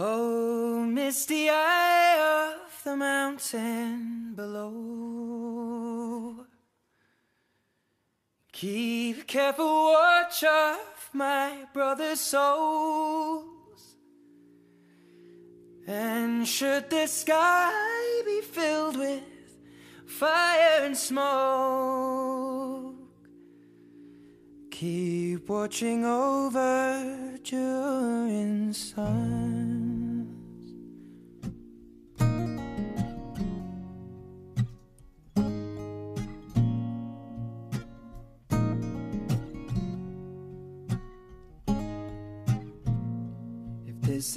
Oh, misty eye of the mountain below. Keep careful watch of my brother's souls. And should the sky be filled with fire and smoke, keep watching over during suns.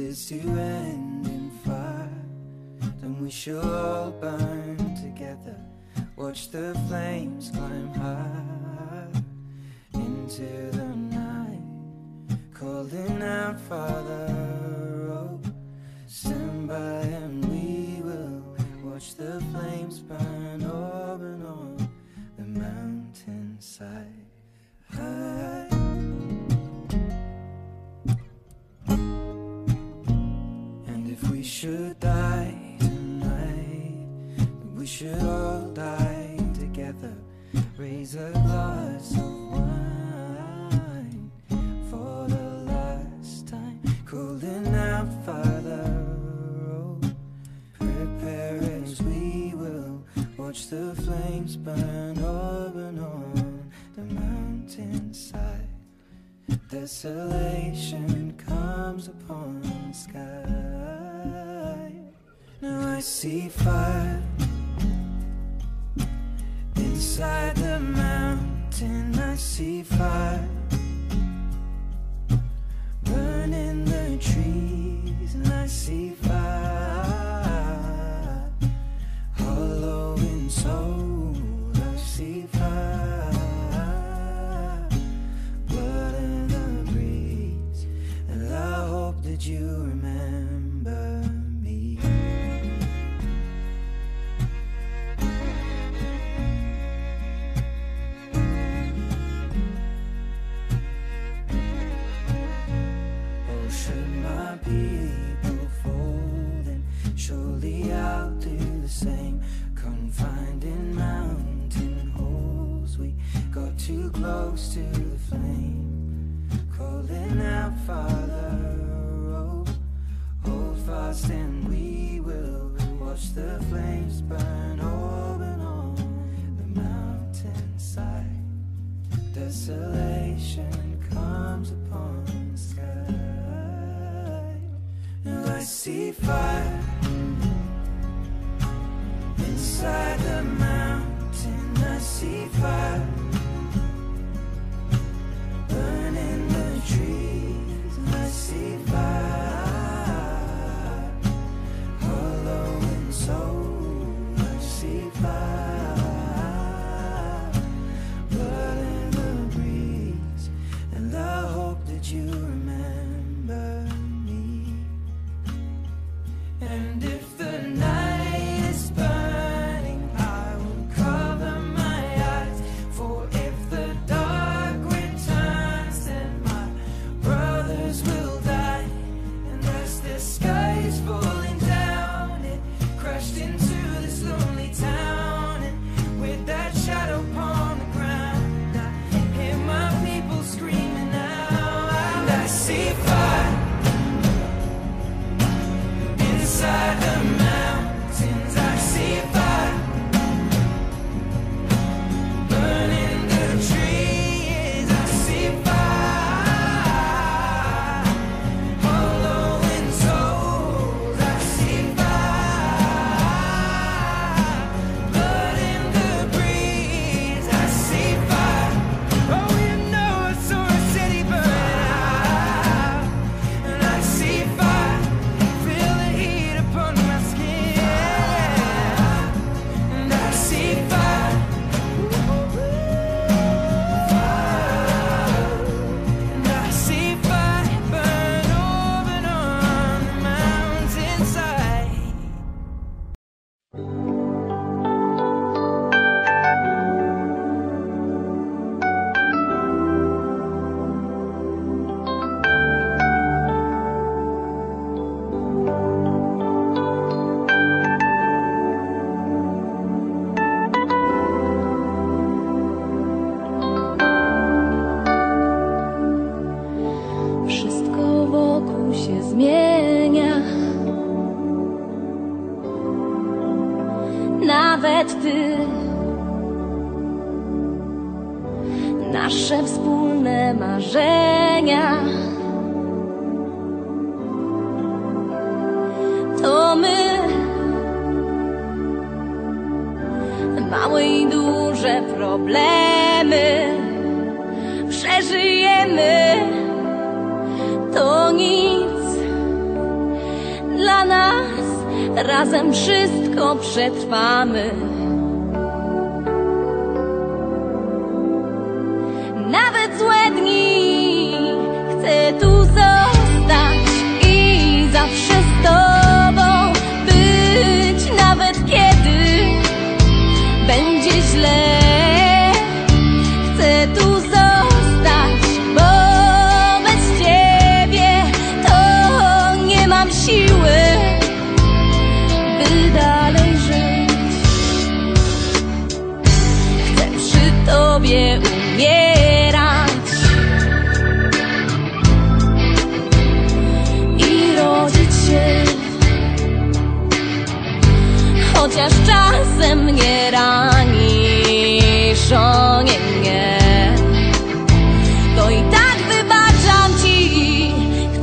Is to end in fire, then we shall all burn together. Watch the flames climb high into the night, calling out, Father, oh, stand by and we will watch the flames burn if we should die tonight, we should all die together. Raise a glass of wine for the last time. Calling out, Father, oh, prepare as we will watch the flames burn over and on the mountainside. Desolation comes upon the sky. Now I see fire inside the mountain. I see fire burning the trees, and I see fire hollow in soul. I see fire surely I'll do the same. Confined in mountain holes, we got too close to the flame. Calling out, Father, oh, hold fast and we will watch the flames burn and on the mountainside. Desolation comes upon the sky. Now I see fire problemy przeżyjemy, to nic dla nas. Razem wszystko przetrwamy.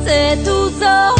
de tus ojos.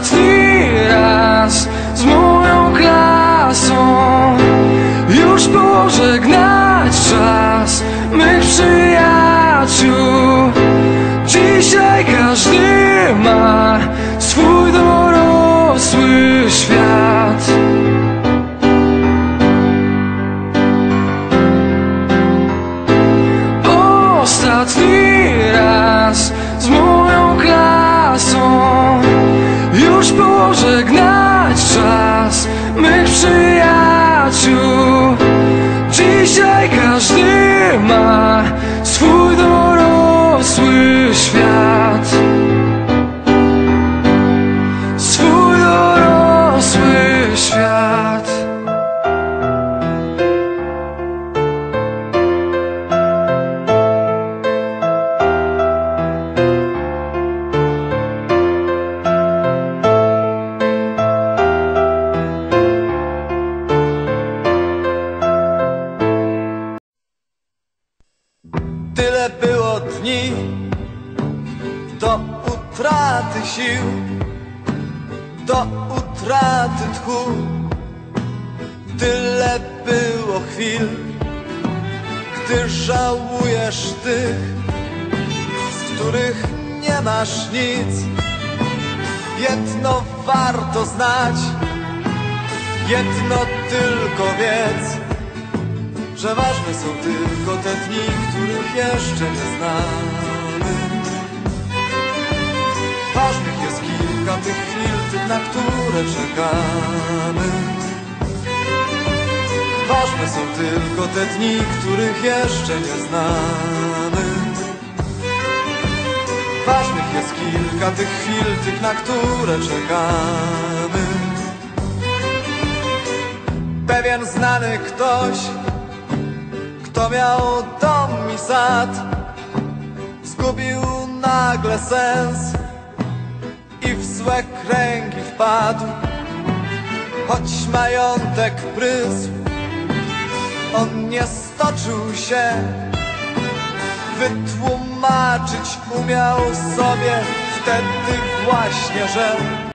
ostatni raz z moją klasą. Już pożegnać czas mych przyjaciół. Dzisiaj każdy ma swój dorosły świat. Ostatni do utraty tchu. Tyle było chwil, gdy żałujesz tych, z których nie masz nic. Jedno warto znać, jedno tylko wiedz że ważne są tylko te dni, których jeszcze nie znamy. Ważnych jest kilka tych chwil, na które czekamy. Ważne są tylko te dni, których jeszcze nie znamy. Ważnych jest kilka tych chwil, tych, na które czekamy. Pewien znany ktoś kto miał dom i sad Zgubił nagle sens złe kręgi wpadł Choć majątek prysł On nie stoczył się Wytłumaczyć umiał sobie Wtedy właśnie, że